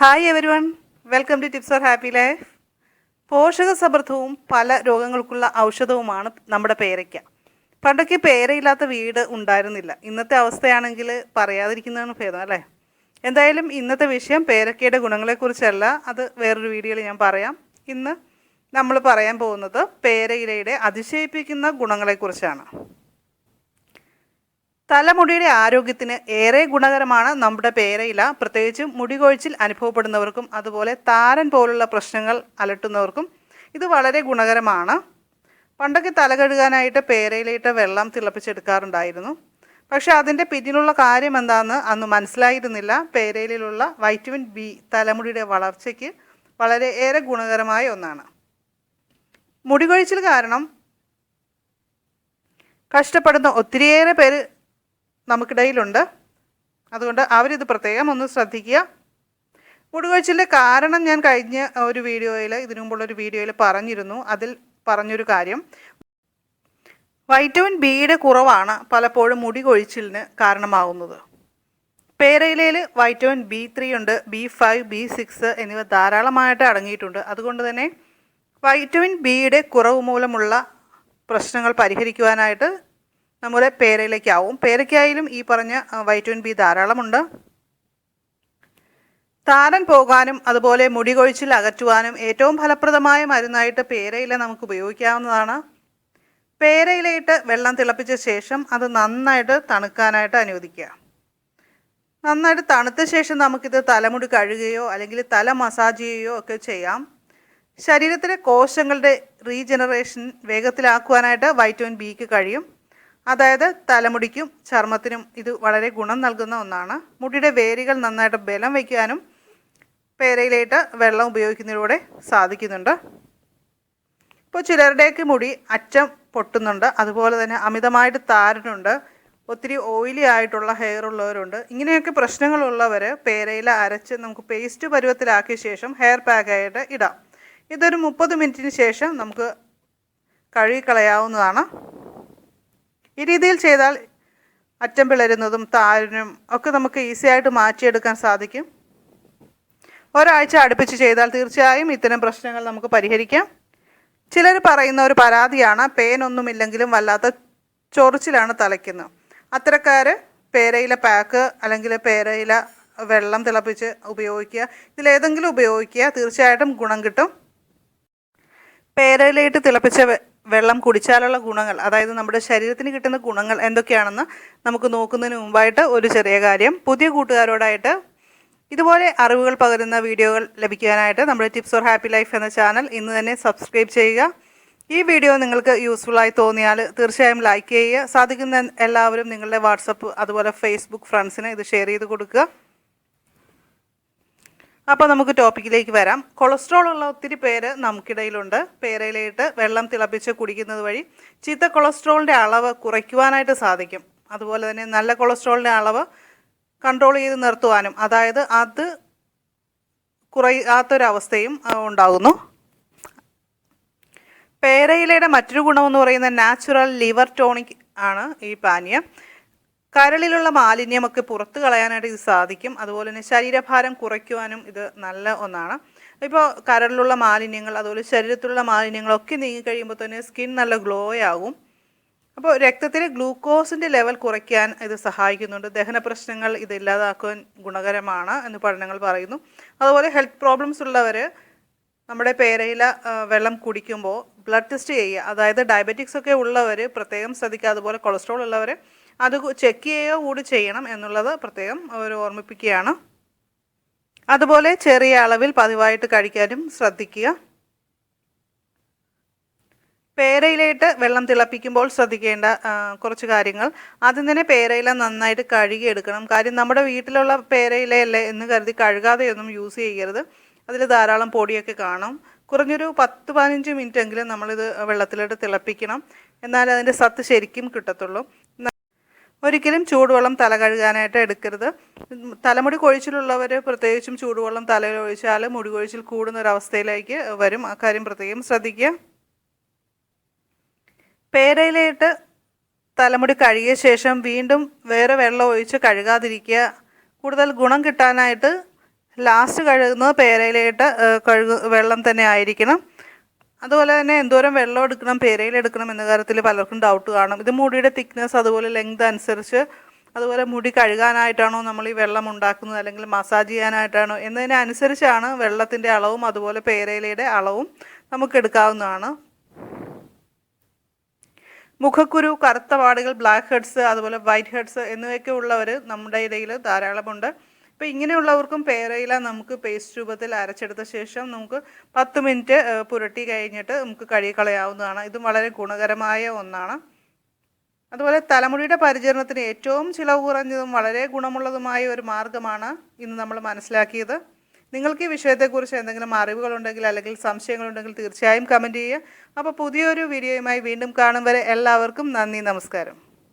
Hi everyone welcome to tips for happy life പോഷക സമൃദ്ധവും പല രോഗങ്ങൾക്കുള്ള ഔഷധവുമാണ് നമ്മുടെ പേരയ്ക്ക. പണ്ടൊക്കെ പേരയില്ലാത്ത വീട് ഉണ്ടായിരുന്നില്ല. ഇന്നത്തെ അവസ്ഥയാണെങ്കിൽ പറയാതിരിക്കുന്നതാണ് ഭേദം അല്ലേ? എന്തായാലും ഇന്നത്തെ വിഷയം പേരക്കയുടെ ഗുണങ്ങളെക്കുറിച്ചല്ല. അത് വേറൊരു വീഡിയോയിൽ ഞാൻ പറയാം. ഇന്ന് നമ്മൾ പറയാൻ പോകുന്നത് പേരയിലയുടെ അതിശയിപ്പിക്കുന്ന ഗുണങ്ങളെക്കുറിച്ചാണ്. തലമുടിയുടെ ആരോഗ്യത്തിന് ഏറെ ഗുണകരമാണ് നമ്മുടെ പേരയില. പ്രത്യേകിച്ച് മുടി കൊഴിച്ചിൽ അനുഭവപ്പെടുന്നവർക്കും അതുപോലെ താരൻ പോലുള്ള പ്രശ്നങ്ങൾ അലട്ടുന്നവർക്കും ഇത് വളരെ ഗുണകരമാണ്. പണ്ടൊക്കെ തല കഴുകാനായിട്ട് പേരയിലയിട്ട് വെള്ളം തിളപ്പിച്ചെടുക്കാറുണ്ടായിരുന്നു. പക്ഷെ അതിന്റെ പിന്നിലുള്ള കാര്യം എന്താണെന്ന് അന്ന് മനസ്സിലായിരുന്നില്ല. പേരയിലുള്ള വൈറ്റമിൻ ബി തലമുടിയുടെ വളർച്ചയ്ക്ക് വളരെ ഏറെ ഗുണകരമായ ഒന്നാണ്. മുടി കൊഴിച്ചിൽ കാരണം കഷ്ടപ്പെടുന്ന ഒത്തിരിയേറെ പേര് നമുക്കിടയിലുണ്ട് അതുകൊണ്ട് അവരിത് പ്രത്യേകം ഒന്ന് ശ്രദ്ധിക്കുക. മുടികൊഴിച്ചിലിന്റെ കാരണം ഞാൻ കഴിഞ്ഞ ഒരു വീഡിയോയിൽ ഇതിനു മുമ്പുള്ളൊരു വീഡിയോയിൽ പറഞ്ഞിരുന്നു. അതിൽ പറഞ്ഞൊരു കാര്യം. വൈറ്റമിൻ ബിയുടെ കുറവാണ് പലപ്പോഴും മുടി കൊഴിച്ചിലിന് കാരണമാകുന്നത് പേരയിലയിൽ വൈറ്റമിൻ ബി ത്രീ ഉണ്ട് ബി ഫൈവ് ബി സിക്സ് എന്നിവ ധാരാളമായിട്ട് അടങ്ങിയിട്ടുണ്ട്. അതുകൊണ്ട് തന്നെ വൈറ്റമിൻ ബിയുടെ കുറവ് മൂലമുള്ള പ്രശ്നങ്ങൾ പരിഹരിക്കുവാനായിട്ട് നമ്മുടെ പേരയിലേക്കാവും. പേരയ്ക്കായാലും ഈ പറഞ്ഞ വൈറ്റമിൻ ബി ധാരാളമുണ്ട്. താരൻ പോകാനും അതുപോലെ മുടി കൊഴിച്ചിൽ അകറ്റുവാനും ഏറ്റവും ഫലപ്രദമായ മരുന്നായിട്ട് പേരയില നമുക്ക് ഉപയോഗിക്കാവുന്നതാണ്. പേരയിലയിട്ട് വെള്ളം തിളപ്പിച്ച ശേഷം അത് നന്നായിട്ട് തണുക്കാനായിട്ട് അനുവദിക്കുക. നന്നായിട്ട് തണുത്ത ശേഷം നമുക്കിത് തലമുടി കഴുകുകയോ അല്ലെങ്കിൽ തല മസാജ് ചെയ്യുകയോ ഒക്കെ ചെയ്യാം. ശരീരത്തിലെ കോശങ്ങളുടെ റീജനറേഷൻ വേഗത്തിലാക്കുവാനായിട്ട് വൈറ്റമിൻ ബിക്ക് കഴിയും. അതായത് തലമുടിക്കും ചർമ്മത്തിനും ഇത് വളരെ ഗുണം നൽകുന്ന ഒന്നാണ്. മുടിയുടെ വേരുകൾ നന്നായിട്ട് ബലം വയ്ക്കാനും പേരയിലേട്ട് വെള്ളം ഉപയോഗിക്കുന്നതിലൂടെ സാധിക്കുന്നുണ്ട്. ഇപ്പോൾ ചിലരുടെയൊക്കെ മുടി അറ്റം പൊട്ടുന്നുണ്ട്. അതുപോലെ തന്നെ അമിതമായിട്ട് താരനുണ്ട്. ഒത്തിരി ഓയിലി ആയിട്ടുള്ള ഹെയർ ഉള്ളവരുണ്ട്. ഇങ്ങനെയൊക്കെ പ്രശ്നങ്ങളുള്ളവർ പേരയില അരച്ച് നമുക്ക് പേസ്റ്റ് പരുവത്തിലാക്കിയ ശേഷം ഹെയർ പാക്കായിട്ട് ഇടാം. ഇതൊരു മുപ്പത് മിനിറ്റിന് ശേഷം നമുക്ക് കഴുകിക്കളയാവുന്നതാണ്. ഈ രീതിയിൽ ചെയ്താൽ അറ്റം പിളരുന്നതും താരനും ഒക്കെ നമുക്ക് ഈസി ആയിട്ട് മാറ്റിയെടുക്കാൻ സാധിക്കും. ഒരാഴ്ച അടുപ്പിച്ച് ചെയ്താൽ തീർച്ചയായും ഇത്തരം പ്രശ്നങ്ങൾ നമുക്ക് പരിഹരിക്കാം. ചിലർ പറയുന്ന ഒരു പരാതിയാണ് പേനൊന്നുമില്ലെങ്കിലും വല്ലാത്ത ചൊറിച്ചിലാണ് തലയ്ക്കുന്നത്. അത്തരക്കാർ പേരയില പാക്ക് അല്ലെങ്കിൽ പേരയില വെള്ളം തിളപ്പിച്ച് ഉപയോഗിക്കുക. ഇതിലേതെങ്കിലും ഉപയോഗിക്കുക തീർച്ചയായിട്ടും ഗുണം കിട്ടും. പേരയിലയിട്ട് തിളപ്പിച്ച വെള്ളം കുടിച്ചാലുള്ള ഗുണങ്ങൾ അതായത് നമ്മുടെ ശരീരത്തിന് കിട്ടുന്ന ഗുണങ്ങൾ എന്തൊക്കെയാണെന്ന് നമുക്ക് നോക്കുന്നതിന് മുമ്പായിട്ട് ഒരു ചെറിയ കാര്യം. പുതിയ കൂട്ടുകാരോടായിട്ട് ഇതുപോലെ അറിവുകൾ പകരുന്ന വീഡിയോകൾ ലഭിക്കാനായിട്ട് നമ്മുടെ ടിപ്സ് ഫോർ ഹാപ്പി ലൈഫ് എന്ന ചാനൽ ഇന്ന് തന്നെ സബ്സ്ക്രൈബ് ചെയ്യുക. ഈ വീഡിയോ നിങ്ങൾക്ക് യൂസ്ഫുൾ ആയി തോന്നിയാൽ തീർച്ചയായും ലൈക്ക് ചെയ്യുക. സാധിക്കുന്ന എല്ലാവരും നിങ്ങളുടെ വാട്സപ്പ് അതുപോലെ ഫേസ്ബുക്ക് ഫ്രണ്ട്സിന് ഇത് ഷെയർ ചെയ്ത് കൊടുക്കുക. അപ്പോൾ നമുക്ക് ടോപ്പിക്കിലേക്ക് വരാം. കൊളസ്ട്രോൾ ഉള്ള ഒത്തിരി പേര് നമുക്കിടയിലുണ്ട്. പേരയിലിട്ട് വെള്ളം തിളപ്പിച്ച് കുടിക്കുന്നത് വഴി ചീത്ത കൊളസ്ട്രോളിന്റെ അളവ് കുറയ്ക്കുവാനായിട്ട് സാധിക്കും. അതുപോലെ തന്നെ നല്ല കൊളസ്ട്രോളിന്റെ അളവ് കൺട്രോൾ ചെയ്ത് നിർത്തുവാനും അതായത് അത് കുറയാത്തൊരവസ്ഥയും ഉണ്ടാകുന്നു പേരയിലയുടെ മറ്റൊരു ഗുണമെന്ന് പറയുന്നത് നാച്ചുറൽ ലിവർ ടോണിക് ആണ് ഈ പാനീയം. കരളിലുള്ള മാലിന്യമൊക്കെ പുറത്തു കളയാനായിട്ട് ഇത് സാധിക്കും. അതുപോലെ തന്നെ ശരീരഭാരം കുറയ്ക്കുവാനും ഇത് നല്ല ഒന്നാണ്. ഇപ്പോൾ കരളിലുള്ള മാലിന്യങ്ങൾ അതുപോലെ ശരീരത്തിലുള്ള മാലിന്യങ്ങളൊക്കെ നീങ്ങി കഴിയുമ്പോൾ തന്നെ സ്കിൻ നല്ല ഗ്ലോ ആകും അപ്പോൾ രക്തത്തിലെ ഗ്ലൂക്കോസിന്റെ ലെവൽ കുറയ്ക്കാൻ ഇത് സഹായിക്കുന്നുണ്ട്. ദഹന പ്രശ്നങ്ങൾ ഇത് ഇല്ലാതാക്കാൻ ഗുണകരമാണ് എന്ന് പഠനങ്ങൾ പറയുന്നു. അതുപോലെ ഹെൽത്ത് പ്രോബ്ലംസ് ഉള്ളവർ നമ്മുടെ പേരയില വെള്ളം കുടിക്കുമ്പോൾ ബ്ലഡ് ടെസ്റ്റ് ചെയ്യുക. അതായത് ഡയബറ്റിക്സ് ഒക്കെ ഉള്ളവർ പ്രത്യേകം ശ്രദ്ധിക്കുക. അതുപോലെ കൊളസ്ട്രോൾ ഉള്ളവർ അത് ചെക്ക് ചെയ്യുക കൂടി ചെയ്യണം എന്നുള്ളത് പ്രത്യേകം അവർ ഓർമ്മിപ്പിക്കുകയാണ്. അതുപോലെ ചെറിയ അളവിൽ പതിവായിട്ട് കഴിക്കാനും ശ്രദ്ധിക്കുക. പേരയിലേട്ട് വെള്ളം തിളപ്പിക്കുമ്പോൾ ശ്രദ്ധിക്കേണ്ട കുറച്ച് കാര്യങ്ങൾ. ആദ്യം തന്നെ പേരയില നന്നായിട്ട് കഴുകിയെടുക്കണം. കാര്യം നമ്മുടെ വീട്ടിലുള്ള പേരയിലയല്ലേ എന്ന് കരുതി കഴുകാതെയൊന്നും യൂസ് ചെയ്യരുത്. അതിൽ ധാരാളം പൊടിയൊക്കെ കാണും. കുറഞ്ഞൊരു പത്ത് പതിനഞ്ച് മിനിറ്റ് എങ്കിലും നമ്മളിത് വെള്ളത്തിലിട്ട് തിളപ്പിക്കണം. എന്നാൽ അതിന്റെ സത്ത് ശരിക്കും കിട്ടത്തുള്ളൂ. ഒരിക്കലും ചൂടുവെള്ളം തല കഴുകാനായിട്ട് എടുക്കരുത്. തലമുടി കൊഴിച്ചിലുള്ളവർ പ്രത്യേകിച്ചും ചൂടുവെള്ളം തലയിൽ ഒഴിച്ചാൽ മുടി കൊഴിച്ചിൽ കൂടുന്ന ഒരവസ്ഥയിലേക്ക് വരും. ആ കാര്യം പ്രത്യേകം ശ്രദ്ധിക്കുക. പേരയിലിട്ട് തലമുടി കഴുകിയ ശേഷം വീണ്ടും വേറെ വെള്ളം ഒഴിച്ച് കഴുകാതിരിക്കുക. കൂടുതൽ ഗുണം കിട്ടാനായിട്ട് ലാസ്റ്റ് കഴുകുന്നത് പേരയിലിട്ട് കഴുകു വെള്ളം തന്നെ ആയിരിക്കണം. അതുപോലെ തന്നെ എന്തോരം വെള്ളം എടുക്കണം പേരയിൽ എടുക്കണം എന്ന കാര്യത്തിൽ പലർക്കും ഡൗട്ട് കാണും. ഇത് മുടിയുടെ തിക്നെസ് അതുപോലെ ലെങ്ത് അനുസരിച്ച് അതുപോലെ മുടി കഴുകാനായിട്ടാണോ നമ്മൾ ഈ വെള്ളം ഉണ്ടാക്കുന്നത് അല്ലെങ്കിൽ മസാജ് ചെയ്യാനായിട്ടാണോ എന്നതിനനുസരിച്ചാണ് വെള്ളത്തിന്റെ അളവും അതുപോലെ പേരയിലയുടെ അളവും നമുക്ക് എടുക്കാവുന്നതാണ്. മുഖക്കുരു കറുത്ത പാടുകൾ ബ്ലാക്ക് ഹെഡ്സ് അതുപോലെ വൈറ്റ് ഹെഡ്സ് എന്നിവയൊക്കെ ഉള്ളവർ നമ്മുടെ ഇടയിൽ ധാരാളമുണ്ട്. അപ്പോൾ ഇങ്ങനെയുള്ളവർക്കും പേരയില നമുക്ക് പേസ്റ്റ് രൂപത്തിൽ അരച്ചെടുത്ത ശേഷം നമുക്ക് പത്ത് മിനിറ്റ് പുരട്ടി കഴിഞ്ഞിട്ട് നമുക്ക് കഴുകിക്കളയാവുന്നതാണ്. ഇതും വളരെ ഗുണകരമായ ഒന്നാണ്. അതുപോലെ തലമുടിയുടെ പരിചരണത്തിന് ഏറ്റവും ചിലവ് കുറഞ്ഞതും വളരെ ഗുണമുള്ളതുമായ ഒരു മാർഗമാണ് ഇന്ന് നമ്മൾ മനസ്സിലാക്കിയത്. നിങ്ങൾക്ക് ഈ വിഷയത്തെക്കുറിച്ച് എന്തെങ്കിലും അറിവുകളുണ്ടെങ്കിൽ അല്ലെങ്കിൽ സംശയങ്ങളുണ്ടെങ്കിൽ തീർച്ചയായും കമന്റ് ചെയ്യുക. അപ്പോൾ പുതിയൊരു വീഡിയോയുമായി വീണ്ടും കാണും വരെ എല്ലാവർക്കും നന്ദി നമസ്കാരം.